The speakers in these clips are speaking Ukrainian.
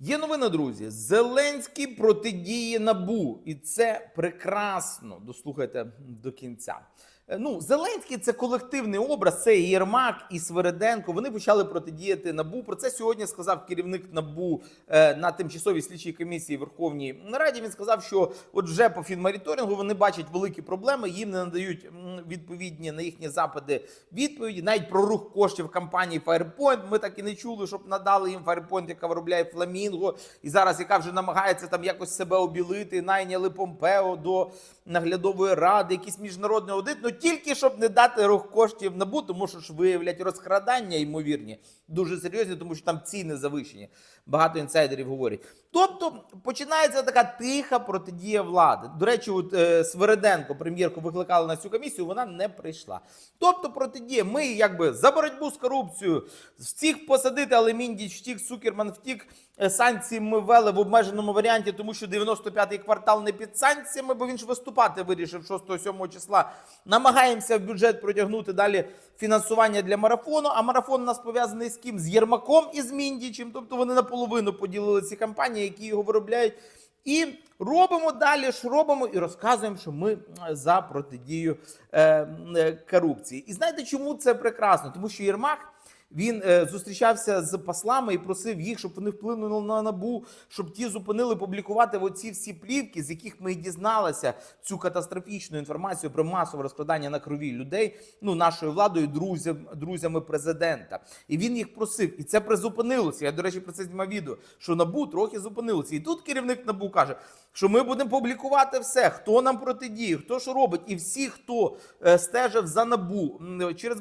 Є новина, друзі. Зеленський протидіє набу, і це прекрасно. Дослухайте до кінця. Е, Ну, Зеленський це колективний образ. Це і Єрмак і Свереденко. Вони почали протидіяти набу. Про це сьогодні сказав керівник набу е, на тимчасовій слідчій комісії Верховній Раді. Він сказав, що от вже по фінмоніторингу вони бачать великі проблеми. Їм не надають відповідні на їхні запити відповіді. Навіть про рух коштів компанії Firepoint Ми так і не чули, щоб надали їм Firepoint, яка виробляє Фламінго, і зараз яка вже намагається там якось себе обілити. Найняли Помпео до наглядової ради, якийсь міжнародний аудит. Тільки щоб не дати рух коштів набу, тому що ж виявлять розкрадання ймовірні, дуже серйозні, тому що там ціни завищені. Багато інсайдерів говорять. Тобто починається така тиха протидія влади. До речі, от е, Свереденко, прем'єрку, викликали на цю комісію, вона не прийшла. Тобто, протидія, ми якби за боротьбу з корупцією, всіх посадити, але Міндіч втік, Сукерман втік. Е, Санкції ми ввели в обмеженому варіанті, тому що 95-й квартал не під санкціями, бо він ж виступати вирішив 6-7 числа. Намагаємося в бюджет протягнути далі фінансування для марафону. А марафон у нас пов'язаний з ким? З Єрмаком і з Міндічем. Тобто вони наполовину поділили ці компанії, які його виробляють. І робимо далі, ж робимо і розказуємо, що ми е, за протидію е, е, корупції. І знаєте, чому це прекрасно? Тому що Єрмак. Він е, зустрічався з послами і просив їх, щоб вони вплинули на набу, щоб ті зупинили публікувати оці всі плівки, з яких ми дізналися цю катастрофічну інформацію про масове розкладання на крові людей, ну нашою владою, друзям, друзями президента. І він їх просив, і це призупинилося. Я до речі про це знімав відео, що набу трохи зупинилося. І тут керівник набу каже, що ми будемо публікувати все, хто нам протидіє, хто що робить, і всі, хто е, стежив за набу через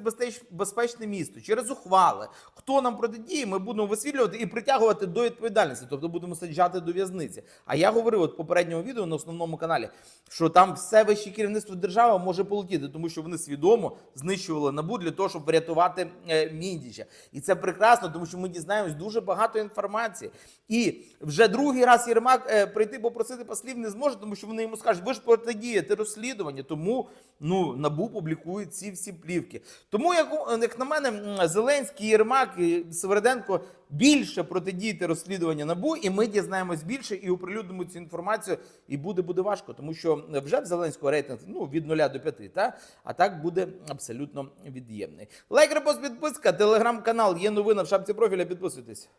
безпечне місто, через ухвали, хто нам протидіє, ми будемо висвітлювати і притягувати до відповідальності, тобто будемо саджати до в'язниці. А я говорив от в попередньому відео на основному каналі, що там все вище керівництво держави може полетіти, тому що вони свідомо знищували набу для того, щоб врятувати е, Міндіча. І це прекрасно, тому що ми дізнаємось дуже багато інформації. І вже другий раз Єрмак е, прийти попросити послів не зможе, тому що вони йому скажуть, ви ж протидієте розслідуванню, тому ну набу публікує ці всі плівки. Тому, як, як на мене, м, Зеленський, Єрмак і Сверденко більше протидіяти розслідування набу, і ми дізнаємось більше і оприлюднимо цю інформацію. І буде буде важко, тому що вже в Зеленського рейтинг ну від 0 до 5, та а так буде абсолютно від'ємний. Лайк, репост, підписка, телеграм-канал. Є новина в шапці профіля. Підписуйтесь.